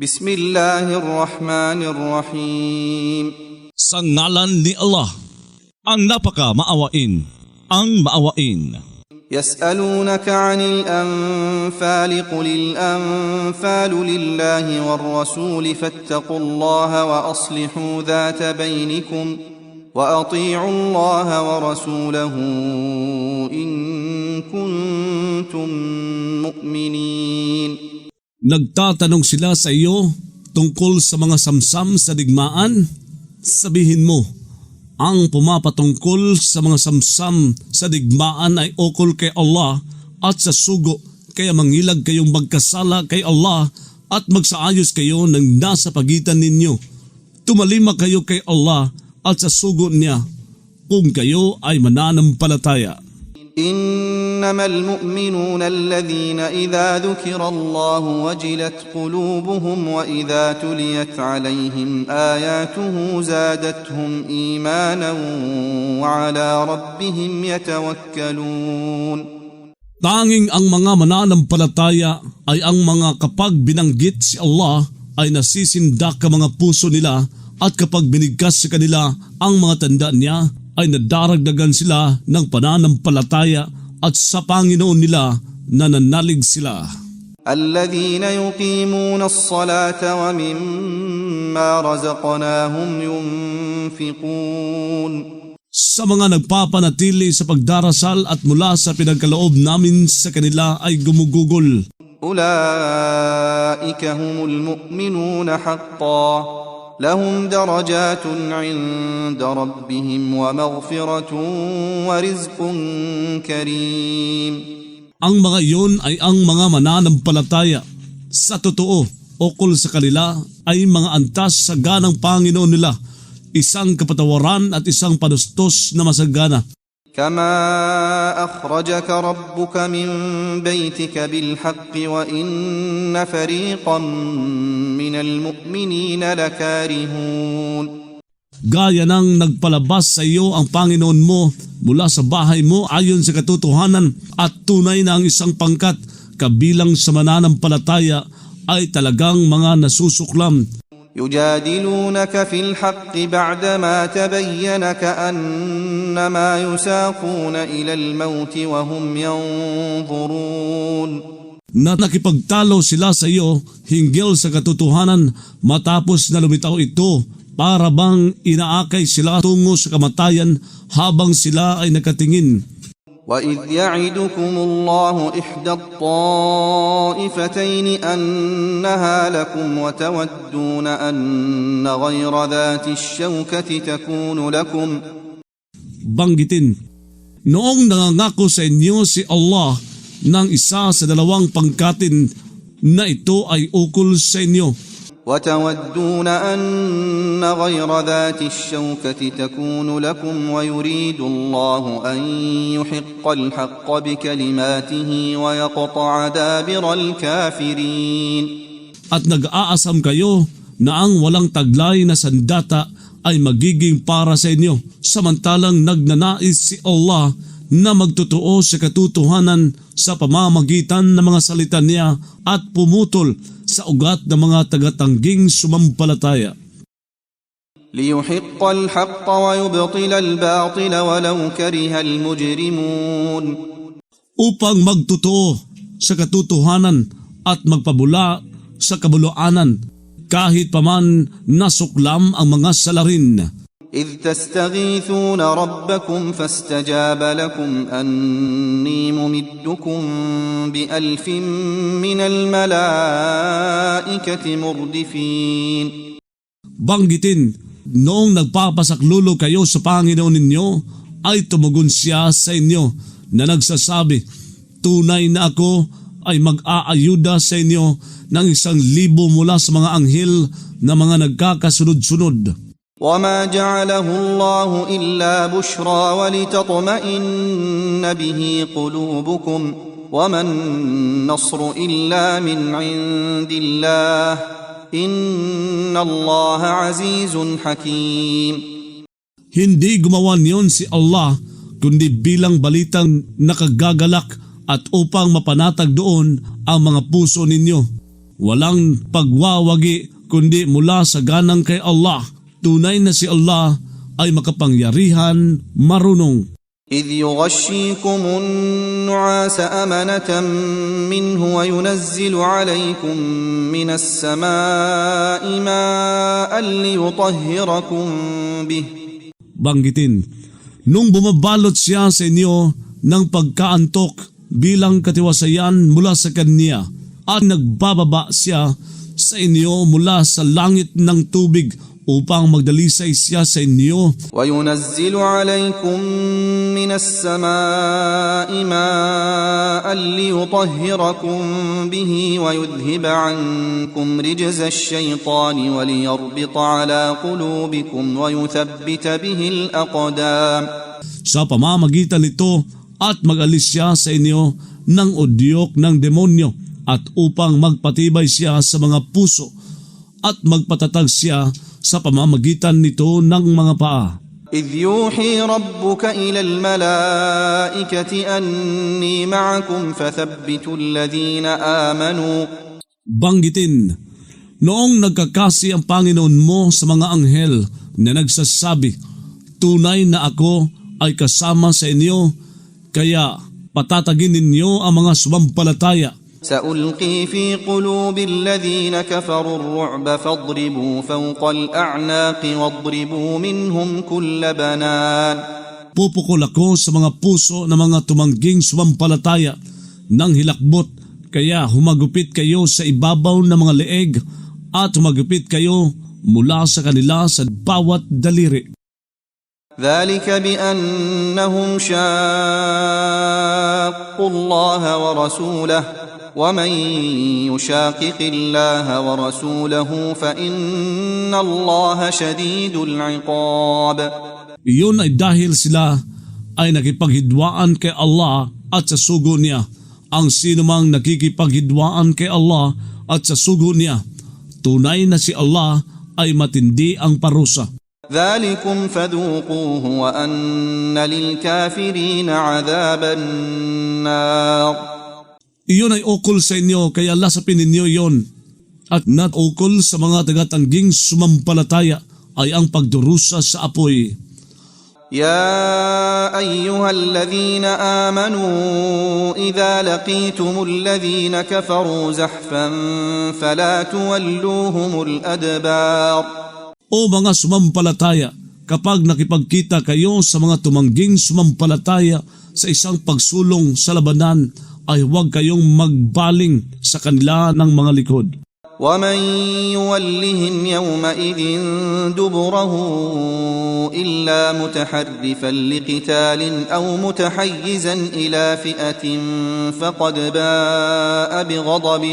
بسم الله الرحمن الرحيم Sa ngalan ni Allah, ang napaka maawain, ang maawain. يسألونك عن الأنفال قل الأنفال لله والرسول فاتقوا الله وأصلحوا ذات بينكم وأطيعوا الله ورسوله إن كنتم مؤمنين Nagtatanong sila sa iyo tungkol sa mga samsam sa digmaan? Sabihin mo, ang pumapatungkol sa mga samsam sa digmaan ay ukol kay Allah at sa sugo, kaya mangilag kayong magkasala kay Allah at magsaayos kayo ng nasa pagitan ninyo. Tumalima kayo kay Allah at sa sugo niya kung kayo ay mananampalataya. إنما المؤمنون الذين إذا ذكر الله وجلت قلوبهم وإذا تليت عليهم آياته زادتهم إيمانا وعلى ربهم يتوكلون Tanging ang mga mananampalataya ay ang mga kapag binanggit si Allah ay nasisindak ka mga puso nila at kapag binigkas sa kanila ang mga tanda niya ay nadaragdagan sila ng pananampalataya at sa Panginoon nila nananalig sila. الذين يقيمون الصلاة ومما رزقناهم ينفقون Sa mga nagpapanatili sa pagdarasal at mula sa pinagkaloob namin sa kanila ay gumugugol. أولئك هم المؤمنون حقا لهم درجات عند ربهم ومغفرة ورزق كريم Ang mga iyon ay ang mga mananampalataya. Sa totoo, ukol sa kanila ay mga antas sa ganang Panginoon nila, isang kapatawaran at isang panustos na masagana. كما أخرجك ربك من بيتك بالحق وإن فريقا من المؤمنين لكارهون Gaya ng nagpalabas sa iyo ang Panginoon mo mula sa bahay mo ayon sa katotohanan at tunay na ang isang pangkat kabilang sa mananampalataya ay talagang mga nasusuklam يجادلونك في الحق بعدما تبين كأنما يساقون إلى الموت وهم ينظرون na nakipagtalo sila sa iyo hinggil sa katotohanan matapos na lumitaw ito para bang inaakay sila tungo sa kamatayan habang sila ay nakatingin. وإذ يعدكم الله إحدى الطائفتين أنها لكم وتودون أن غير ذات الشوكة تكون لكم Banggitin, noong nangangako sa inyo si Allah ng isa sa dalawang pangkatin na ito ay ukol sa inyo وتودون أن غير ذات الشوكة تكون لكم ويريد الله أن يحق الحق بكلماته ويقطع دابر الكافرين at nag-aasam kayo na ang walang taglay na sandata ay magiging para sa inyo samantalang nagnanais si Allah na magtotoo sa katotohanan sa pamamagitan ng mga salita niya at pumutol sa ugat ng mga tagatangging sumampalataya. ليحق الحق ويبطل الباطل ولو كره المجرمون upang magtotoo sa katotohanan at magpabula sa kabuluanan kahit paman nasuklam ang mga salarin. إذ تستغيثون ربكم فاستجاب لكم أني ممدكم بألف من الملائكة مردفين Banggitin, noong nagpapasaklulo kayo sa Panginoon ninyo, ay tumugon siya sa inyo na nagsasabi, Tunay na ako ay mag-aayuda sa inyo ng isang libo mula sa mga anghel na mga nagkakasunod-sunod. وما جعله الله إلا بشرى ولتطمئن به قلوبكم وما النصر إلا من عند الله إن الله عزيز حكيم Hindi gumawa niyon si Allah kundi bilang balitang nakagagalak at upang mapanatag doon ang mga puso ninyo. Walang pagwawagi kundi mula sa ganang kay Allah. Tunay na si Allah ay makapangyarihan, marunong. إذ يغشيكم النعاس أمنة منه وينزل عليكم من السماء ماء ليطهركم به Banggitin, nung bumabalot siya sa inyo ng pagkaantok bilang katiwasayan mula sa kanya at nagbababa siya sa inyo mula sa langit ng tubig upang magdalisay siya sa inyo وينزل عليكم من السماء ماء ليطهركم به ويذهب عنكم رجز الشيطان وليربط على قلوبكم ويثبت به الأقدام sa pamamagitan nito at magalis siya sa inyo ng udyok ng demonyo at upang magpatibay siya sa mga puso at magpatatag siya sa pamamagitan nito ng mga paa. إذ يوحي ربك إلى الملائكة أني معكم فثبتوا الذين آمنوا Banggitin, noong nagkakasi ang Panginoon mo sa mga anghel na nagsasabi, tunay na ako ay kasama sa inyo, kaya patatagin ninyo ang mga sumampalataya سألقي في قلوب الذين كفروا الرعب فاضربوا فوق الأعناق واضربوا منهم كل بنان Pupukol ako sa mga puso ng mga tumangging sumampalataya ng hilakbot, kaya humagupit kayo sa ibabaw ng mga leeg at humagupit kayo mula sa kanila sa bawat daliri. ذلك بأنهم شاقوا الله ورسوله ومن يشاقق الله ورسوله فإن الله شديد العقاب Iyon ay dahil sila ay nakipaghidwaan kay Allah at sa sugo niya. Ang sinumang nakikipaghidwaan kay Allah at sa sugo niya, tunay na si Allah ay matindi ang parusa. ذلكم فذوقوه وأن للكافرين عذاب النار Iyon ay ukol sa inyo kaya lasapin ninyo iyon. At not ukol sa mga tagatangging sumampalataya ay ang pagdurusa sa apoy. يا أيها الذين آمنوا إذا لقيتم الذين كفروا زحفا فلا تولوهم الأدبار O mga sumampalataya, kapag nakipagkita kayo sa mga tumangging sumampalataya sa isang pagsulong sa labanan, ay huwag kayong magbaling sa kanila ng mga likod. ومن يولهم يومئذ دبره إلا متحرفا لقتال أو متحيزا إلى فئة فقد باء بغضب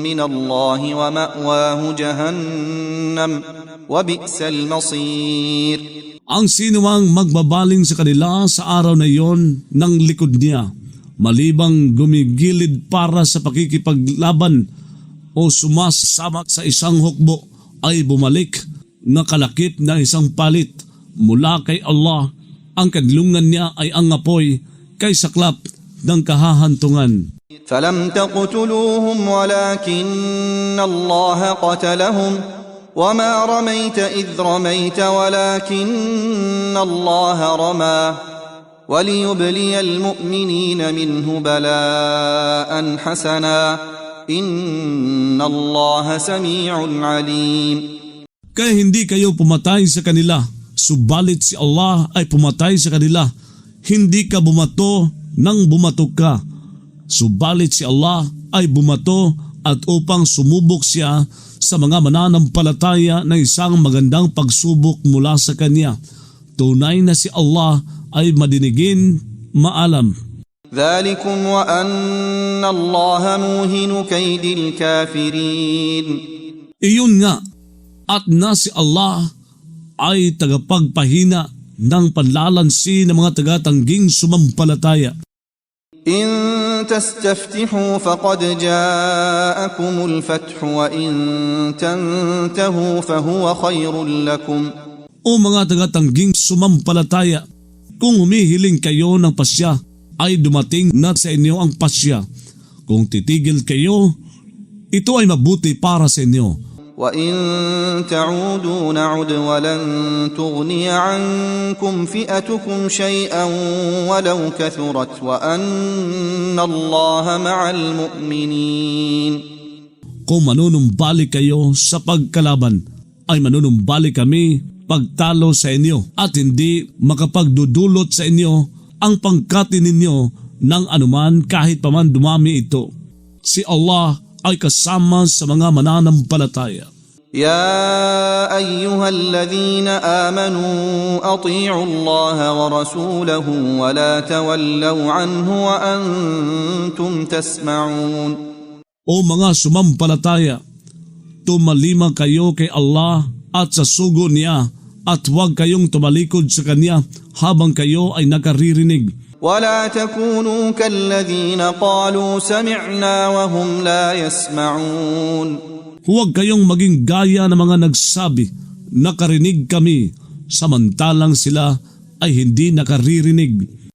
من الله ومأواه جهنم وبئس المصير Ang sinumang magbabaling sa kanila sa araw na iyon ng likod niya, malibang gumigilid para sa pakikipaglaban o sumasama sa isang hukbo ay bumalik na kalakip na isang palit mula kay Allah. Ang kadlungan niya ay ang apoy kay saklap ng kahahantungan. فلم تقتلوهم ولكن الله قتلهم وما رميت إذ رميت ولكن الله رمى وليبلي المؤمنين منه بلاء حسنا إن الله سميع عليم Kaya hindi kayo pumatay sa kanila, subalit si Allah ay pumatay sa kanila. Hindi ka bumato nang bumato ka. Subalit si Allah ay bumato at upang sumubok siya sa mga mananampalataya na isang magandang pagsubok mula sa Kanya. Tunay na si Allah ay madinigin, maalam. ذلكم وأن الله موهن كيد الكافرين Iyon nga, at na si Allah ay tagapagpahina ng panlalansi ng mga tagatangging sumampalataya. إن تستفتحوا فقد جاءكم الفتح وإن تنتهوا فهو خير لكم O mga tagatangging sumampalataya, kung humihiling kayo ng pasya, ay dumating na sa inyo ang pasya. Kung titigil kayo, ito ay mabuti para sa inyo. وإن تعودوا نعد ولن تغني عنكم فئتكم شيئا ولو كثرت وأن الله مع المؤمنين Kung manunumbalik kayo sa pagkalaban, ay manunumbalik kami pagtalo sa inyo at hindi makapagdudulot sa inyo ang pangkati ninyo ng anuman kahit paman dumami ito. Si Allah ay kasama sa mga mananampalataya. يا أيها الذين آمنوا أطيعوا الله ورسوله ولا تولوا عنه وأنتم تسمعون O mga sumampalataya, tumalima kayo kay Allah at sa sugo niya at huwag kayong tumalikod sa Kanya habang kayo ay nakaririnig. ولا تكونوا كالذين قالوا سمعنا وهم لا يسمعون Huwag kayong maging gaya ng mga nagsabi, nakarinig kami, samantalang sila ay hindi nakaririnig.